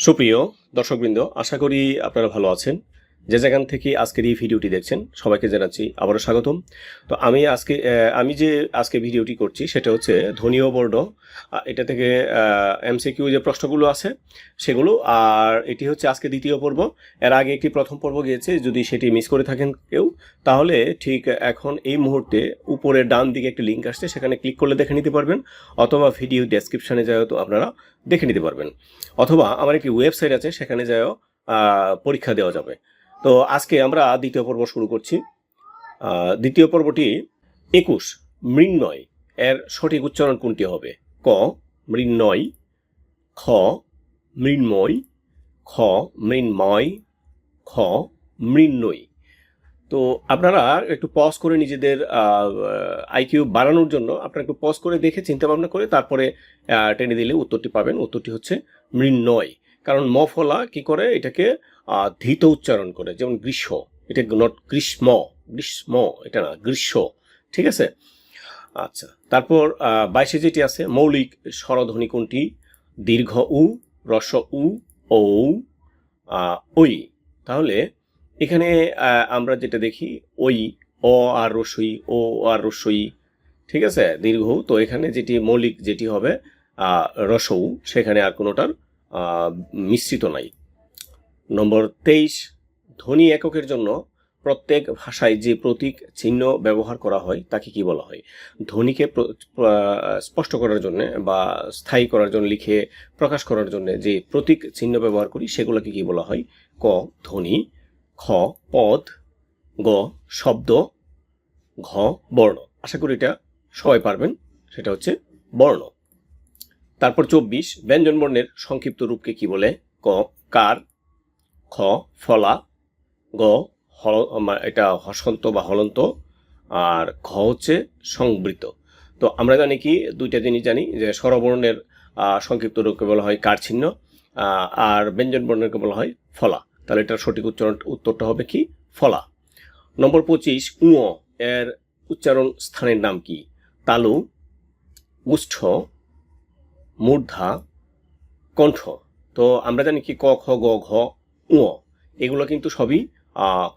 সুপ্রিয় দর্শকবৃন্দ আশা করি আপনারা ভালো আছেন। যে যেখান থেকে আজকের এই ভিডিওটি দেখছেন সবাইকে জানাচ্ছি আবারও স্বাগতম। তো আমি আজকে আমি যে আজকে ভিডিওটি করছি সেটা হচ্ছে ধনীয় বোর্ড। এটা থেকে এমসিকিউ যে প্রশ্নগুলো আছে সেগুলো আর এটি হচ্ছে আজকে দ্বিতীয় পর্ব। এর আগে একটি প্রথম পর্ব গিয়েছে যদি সেটি মিস করে থাকেন কেউ তাহলে ঠিক এখন এই মুহূর্তে উপরে ডান দিকে একটি লিঙ্ক আসছে সেখানে ক্লিক করলে দেখে নিতে পারবেন অথবা ভিডিও ডেসক্রিপশনে যাও তো আপনারা দেখে নিতে পারবেন। অথবা আমার একটি ওয়েবসাইট আছে সেখানে আহ, পরীক্ষা দেওয়া যাবে। তো আজকে আমরা দ্বিতীয় পর্ব শুরু করছি। দ্বিতীয় পর্বটি একুশ, মৃন্ময়। এর সঠিক উচ্চারণ কোনটি হবে? ক, মৃন্ময়, খ মৃন্ময় খ মৃন্ময়, খ, মৃন্ময়ী। তো আপনারা একটু পজ করে নিজেদের আইকিউ বাড়ানোর জন্য আপনারা একটু পজ করে দেখে চিন্তা ভাবনা করে তারপরে টেনে দিলে উত্তরটি পাবেন। উত্তরটি হচ্ছে মৃন্ময়। কারণ মফলা কি করে? এটাকে ধৃত উচ্চারণ করে যেমন গ্রীষ্ম এটা নট গ্রীষ্ম গ্রীষ্ম এটা না গ্রীষ্ম ঠিক আছে? আচ্ছা তারপর বাইশে যেটি আছে মৌলিক স্বরধ্বনি কোনটি? দীর্ঘ উ রস উ আহ, ওই তাহলে এখানে আমরা যেটা দেখি ওই অ আর রসই ও আর রসই ঠিক আছে? দীর্ঘ। তো এখানে যেটি মৌলিক যেটি হবে রসৌ সেখানে আর কোনোটার মিশ্রিত নাই। নম্বর তেইশ, ধ্বনি এককের জন্য প্রত্যেক ভাষায় যে প্রতীক চিহ্ন ব্যবহার করা হয়, তাকে কি বলা হয়? ধ্বনিকে স্পষ্ট করার জন্য বা স্থায়ী করার জন্য, লিখে প্রকাশ করার জন্য যে প্রতীক চিহ্ন ব্যবহার করি, সেগুলোকে কি বলা হয়? ক, ধ্বনি, খ, পদ, গ, শব্দ, ঘ, বর্ণ। আশা করি এটা সবাই পারবেন, সেটা হচ্ছে বর্ণ। তারপর চব্বিশ, ব্যঞ্জন বর্ণের সংক্ষিপ্ত রূপকে কি বলে? ক, কার খ, ফলা, গ, হল এটা হসন্ত বা হলন্ত, আর ঘ হচ্ছে সংবৃত। তো আমরা জানি কি, দুইটা জিনিস জানি, যে স্বরবর্ণের সংক্ষিপ্ত রূপকে বলা হয় কার চিহ্ন আর ব্যঞ্জন বর্ণেরকে বলা হয় ফলা। তাহলে এটার সঠিক উচ্চারণ, উত্তরটা হবে কি? ফলা। নম্বর পঁচিশ, উঁ, এর উচ্চারণ স্থানের নাম কি? তালু উষ্ঠ মূর্ধা, কণ্ঠ। তো আমরা জানি কি, ক, খ, গ, ঘ উ এগুলো কিন্তু সবই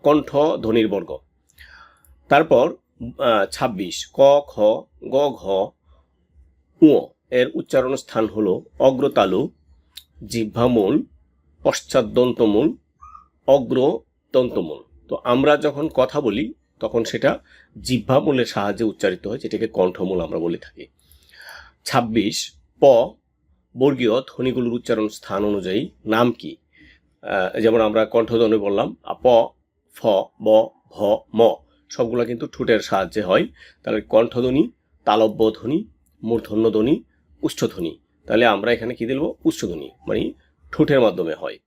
কণ্ঠ ধ্বনির বর্গ। তারপর ছাব্বিশ। ক, খ, গ, ঘ উ এর উচ্চারণ স্থান হল অগ্রতালু, জিহ্বামূল পশ্চাদ্দন্তমূল অগ্র দন্তমূল তো আমরা যখন কথা বলি, তখন সেটা জিহ্বামূলের সাহায্যে উচ্চারিত হয়, যেটাকে কণ্ঠমূল আমরা বলে থাকি। ছাব্বিশ, প, বর্গীয় ধ্বনিগুলোর উচ্চারণ স্থান অনুযায়ী নাম কি? যেমন আমরা কণ্ঠধ্বনি বললাম প, ফ ব ভ, ম, সবগুলো কিন্তু ঠোঁটের সাহায্যে হয়। তাহলে কণ্ঠধ্বনি তালব্য ধ্বনি মূর্ধন্য ধ্বনি উচ্চধ্বনি তাহলে আমরা এখানে কি দিলব উচ্চধ্বনি মানে ঠোঁটের মাধ্যমে হয়।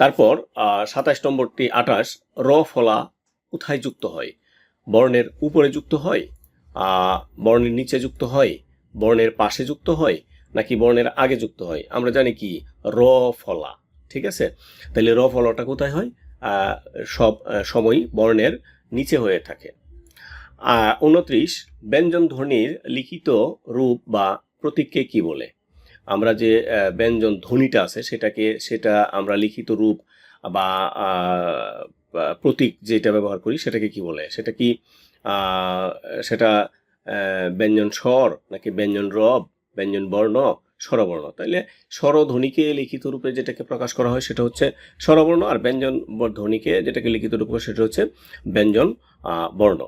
তারপর সাতাশ নম্বরটি আঠাশ র, ফলা কোথায় যুক্ত হয়? বর্ণের উপরে যুক্ত হয় বর্ণের নিচে যুক্ত হয়, বর্ণের পাশে যুক্ত হয় নাকি বর্ণের আগে যুক্ত হয়? আমরা জানি কি? র ফলা, ঠিক আছে? তাহলে র ফলাটা কোথায় হয়? সব সময় বর্ণের নিচে হয়ে থাকে। উনত্রিশ, ব্যঞ্জন ধ্বনির লিখিত রূপ বা প্রতীককে কি বলে? আমরা যে ব্যঞ্জন ধ্বনিটা আছে সেটাকে, সেটা আমরা লিখিত রূপ বা প্রতীক যেটা ব্যবহার করি সেটাকে কি বলে? সেটা কি সেটা ব্যঞ্জন স্বর নাকি ব্যঞ্জন রব? ব্যঞ্জন বর্ণ, স্বরবর্ণ। তাইলে স্বরধ্বনিকে লিখিত রূপে যেটাকে প্রকাশ করা হয় সেটা হচ্ছে স্বরবর্ণ আর ব্যঞ্জন ধ্বনিকে যেটাকে লিখিত রূপে সেটা হচ্ছে ব্যঞ্জন বর্ণ।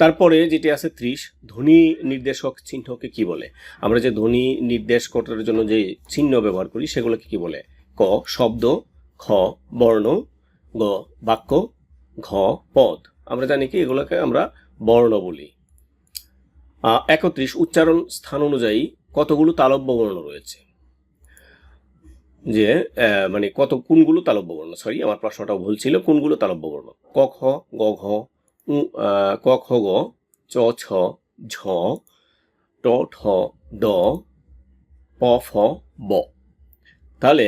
তারপরে যেটি আছে ত্রিশ, ধ্বনি নির্দেশক চিহ্নকে কি বলে? আমরা যে ধ্বনি নির্দেশ করার জন্য যে চিহ্ন ব্যবহার করি সেগুলোকে কি বলে? ক, শব্দ, খ, বর্ণ, গ, বাক্য, ঘ, পদ। আমরা জানি কি এগুলোকে আমরা বর্ণ বলি। একত্রিশ উচ্চারণ স্থান অনুযায়ী কতগুলো তালব্য বর্ণ রয়েছে? যে মানে কত, কোনগুলো তালব্য বর্ণ? সরি আমার প্রশ্নটাও ভুল ছিল। কোনগুলো তালব্য বর্ণ? ক, খ, গ, ঘ ক, খ, গ, চ, ছ, ঝ, ট, ঠ, ড, প, ফ, ব। তাহলে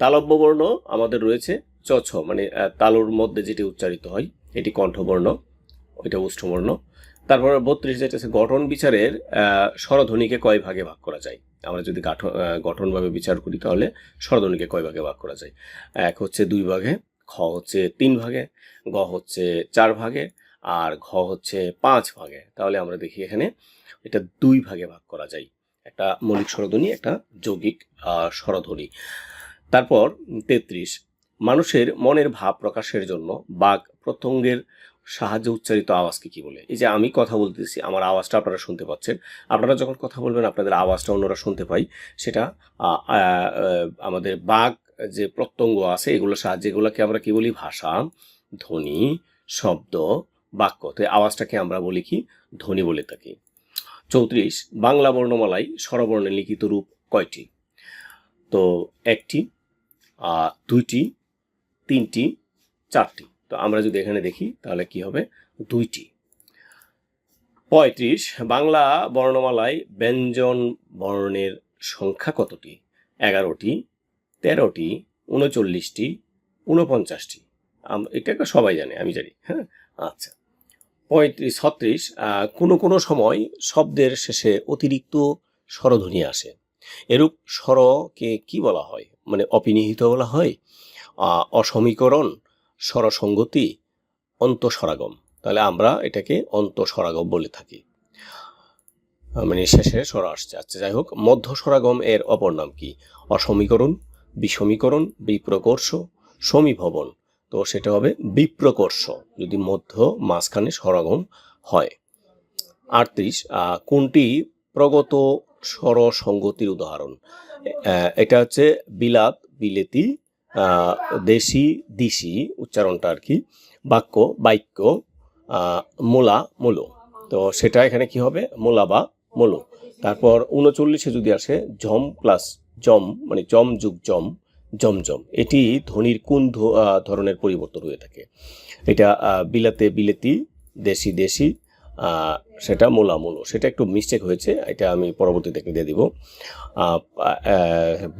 তালব্য বর্ণ আমাদের রয়েছে চ, ছ মানে তালুর মধ্যে যেটি উচ্চারিত হয়, এটি কণ্ঠবর্ণ, ওইটা উষ্ঠবর্ণ। তারপর বত্রিশ যেটা আছে, গঠন বিচারের স্বরধ্বনিকে কয় ভাগে ভাগ করা যায়? আমরা যদি গাঠন গঠনভাবে বিচার করি তাহলে স্বরধ্বনিকে কয় ভাগে ভাগ করা যায়? এক হচ্ছে দুই ভাগে, খ হচ্ছে তিন ভাগে, গ হচ্ছে চার ভাগে, আর ঘ হচ্ছে পাঁচ ভাগে। তাহলে আমরা দেখি এখানে এটা দুই ভাগে ভাগ করা যায়। একটা মৌলিক স্বরধ্বনি, একটা যৌগিক স্বরধ্বনি। তারপর তেত্রিশ, মানুষের মনের ভাব প্রকাশের জন্য বাঘ প্রত্যঙ্গের সাহায্যে উচ্চারিত আওয়াজকে কি বলে? এই যে আমি কথা বলতেছি, আমার আওয়াজটা আপনারা শুনতে পাচ্ছেন। আপনারা যখন কথা বলবেন, আপনাদের আওয়াজটা অন্যরা শুনতে পাই সেটা আমাদের বাঘ যে প্রত্যঙ্গ আছে, এগুলোর সাহায্যে এগুলোকে আমরা কি বলি? ভাষা, ধ্বনি, শব্দ, বাক্য। তো আওয়াজটাকে আমরা বলি কি? ধ্বনি বলে থাকি। চৌত্রিশ, বাংলা বর্ণমালায় স্বরবর্ণের লিখিত রূপ কয়টি? তো একটি দুইটি, তিনটি, চারটি। তো আমরা যদি এখানে দেখি, তাহলে কি হবে? দুইটি। পঁয়ত্রিশ, বাংলা বর্ণমালায় ব্যঞ্জন বর্ণের সংখ্যা কতটি? এগারোটি, তেরোটি, উনচল্লিশটি, উনপঞ্চাশটি। এটা সবাই জানে, আমি জানি হ্যাঁ? আচ্ছা। পঁয়ত্রিশ, ছত্রিশ কোনো কোনো সময় শব্দের শেষে অতিরিক্ত স্বরধ্বনি আসে। এরূপ স্বরকে কি বলা হয়? মানে অপিনিহিত বলা হয়? অসমীকরণ স্বরসঙ্গতি অন্তঃস্বরাগম। তাহলে আমরা এটাকে অন্তঃস্বরাগম বলে থাকি। মানে শেষে স্বর আসছে। আচ্ছা যাই হোক মধ্য স্বরাগম এর অপর নাম কি? অসমীকরণ, বিষমীকরণ, বিপ্রকর্ষ, সমীভবন। তো সেটা হবে বিপ্রকর্ষ, যদি মধ্য মাঝখানে স্বরাগম হয়। আটত্রিশ কোনটি প্রগত স্বর সঙ্গতির উদাহরণ এটা হচ্ছে বিলাত, বিলেতি দেশি, দিশি উচ্চারণটা আর কি, বাক্য বাক্য মোলা, মোলো। তো সেটা এখানে কি হবে? মোলা বা মোলো। তারপর উনচল্লিশে যদি আসে, জম প্লাস জম মানে জম যুগ জম জমজম এটি ধ্বনির কোন ধরনের পরিবর্তন হয়ে থাকে? এটা বিলাতে বিলেতি, দেশি দেশি সেটা মোলা মোলো সেটা একটু মিস্টেক হয়েছে, এটা আমি পরবর্তীতে একটু দিয়ে দিব।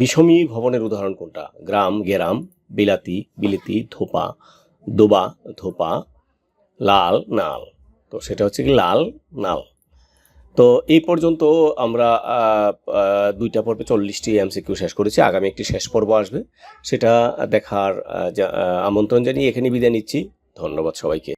বিষমী ভবনের উদাহরণ কোনটা? গ্রাম, গেরাম, বিলাতি, বিলিতি, ধোপা, দোবা, ধোপা, লাল, নাল। তো সেটা হচ্ছে কি লাল, নাল। তো এই পর্যন্ত আমরা দুইটা পর্বে চল্লিশটি এমসিকিউ শেষ করেছি, আগামী একটি শেষ পর্ব আসবে। সেটা দেখার আমন্ত্রণ জানিয়ে এখানে বিদায় নিচ্ছি। ধন্যবাদ সবাইকে।